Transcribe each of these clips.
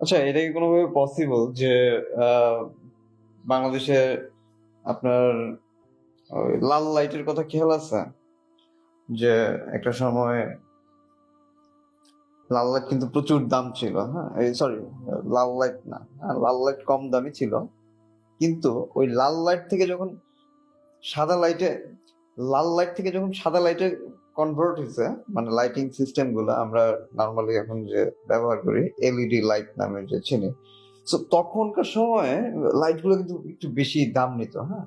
আচ্ছা এটা কি কোনোভাবে পসিবল যে বাংলাদেশে আপনার লাল লাইটের কথা খেয়াল আছে? যে একটা সময় লাল লাইট কিন্তু প্রচুর দাম ছিল হ্যাঁ? সরি লাল লাইট না হ্যাঁ, লাল লাইট কম দামি ছিল। কিন্তু ওই লাল লাইট থেকে যখন সাদা লাইটে লাল লাইট থেকে যখন সাদা লাইটে কনভার্ট হয়েছে মানে লাইটিং সিস্টেমগুলো আমরা নর্মালি এখন যে ব্যবহার করি এলইডি লাইট নামে যে চিনি। সো তখনকার সময়ে লাইটগুলো কিন্তু একটু বেশি দাম নিত হ্যাঁ?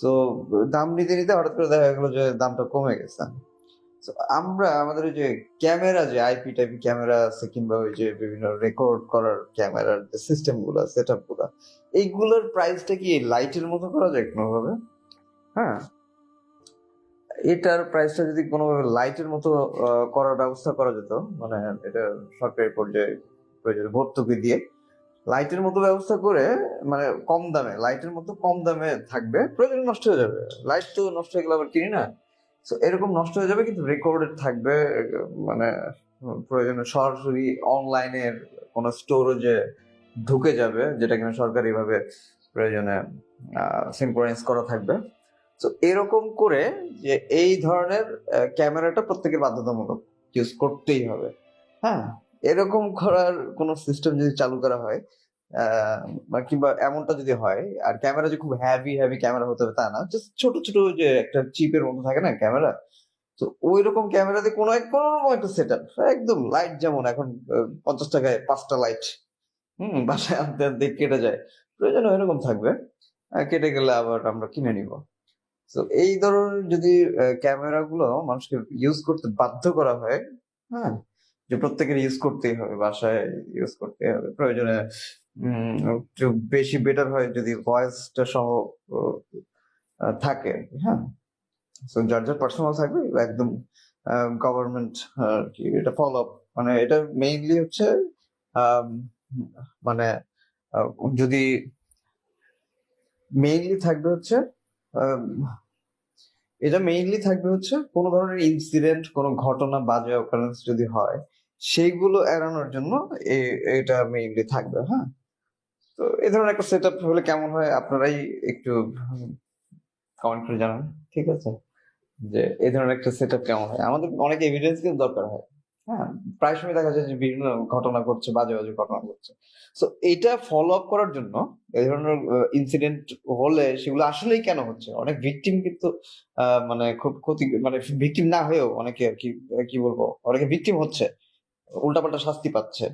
সো দাম নিতে নিতে হঠাৎ করে দেখা গেলো যে দামটা কমে গেছে। আমরা, আমাদের ওই যে ক্যামেরা যে আইপি টাইপি ক্যামেরা আছে, কিংবা ওই যে বিভিন্ন রেকর্ড করার ক্যামেরার যে সিস্টেমগুলা সেট আপগুলা, এইগুলোর প্রাইসটা কি লাইটের মতো করা যায় কোনোভাবে? হ্যাঁ। এটার প্রাইসটা যদি কোনোভাবে লাইটের মতো করার ব্যবস্থা করা যেত মানে এটা সরকারি পর্যায়ে প্রয়োজন ভর্তুকি দিয়ে লাইটের মতো ব্যবস্থা করে মানে কম দামে লাইটের মতো কম দামে থাকবে, প্রয়োজন নষ্ট হয়ে যাবে। লাইট তো নষ্ট হয়ে গেলে আবার কিনি না। তো এরকম নষ্ট হয়ে যাবে কিন্তু রেকর্ডেড থাকবে মানে প্রয়োজনে সরাসরি অনলাইনের কোন স্টোরেজে ঢুকে যাবে, যেটা কিনা সরকারিভাবে প্রয়োজনে সিনক্রোনাইজ করা থাকবে। তো এরকম করে যে এই ধরনের ক্যামেরাটা প্রত্যেকের বাধ্যতামূলক ইউজ করতেই হবে। হ্যাঁ? এরকম করার কোন সিস্টেম যদি চালু করা হয় আহ, কিংবা এমনটা যদি হয় আর ক্যামেরা যে খুব হ্যাভি হ্যাভি ক্যামেরা হতে হবে তা না জাস্ট ছোট ছোট যে একটা চিপের মতো থাকে না ক্যামেরা তো ওই রকম ক্যামেরাতে কোনো এক কোনো একটা সেট আপ একদম লাইট যেমন এখন পঞ্চাশ টাকায় পাঁচটা লাইট হুম বাসায় আনতে আনতে কেটে যায়। প্রয়োজন এরকম থাকবে। কেটে গেলে আবার আমরা কিনে নিব। তো এই ধরনের যদি ক্যামেরা গুলো মানুষকে ইউজ করতে বাধ্য করা হয় হ্যাঁ যে প্রত্যেকের ইউজ করতেই হবে, বাসায় ইউজ করতে হবে। প্রয়োজনে একটু বেশি বেটার হয় যদি ভয়েসটা সহ থাকে হ্যাঁ। তো যার যার পার্সোনাল থাকবে, একদম গভর্নমেন্ট কি এটা ফলো আপ মানে এটা মেইনলি হচ্ছে মানে যদি মেইনলি থাকবে হচ্ছে এটা মেইনলি থাকবে হচ্ছে কোনো ধরনের ইনসিডেন্ট কোনো ঘটনা বাজে অকারেন্স যদি হয়, সেইগুলো এড়ানোর জন্য এটা মেইনলি থাকবে হ্যাঁ? তো এ ধরনের একটা সেট আপ হলে কেমন হয় আপনারাই একটু কমেন্ট করে জানান ঠিক আছে? যে এ ধরনের একটা সেট কেমন হয়? আমাদের অনেক এভিডেন্স কিন্তু দরকার হয়। হ্যাঁ প্রায় সময় দেখা যায় যে বিভিন্ন ঘটনা ঘটছে, বাজে বাজে ঘটনা ঘটছে। তো এটা ফলো আপ করার জন্য এই ধরনের ইনসিডেন্ট হলে সেগুলো আসলেই কেন হচ্ছে? অনেক ভিকটিম কিন্তু মানে খুব ক্ষতি মানে ভিকটিম না হয়েও অনেকে আর কি কি বলব? অনেকে ভিকটিম হচ্ছে, উল্টাপাল্টা শাস্তি পাচ্ছে।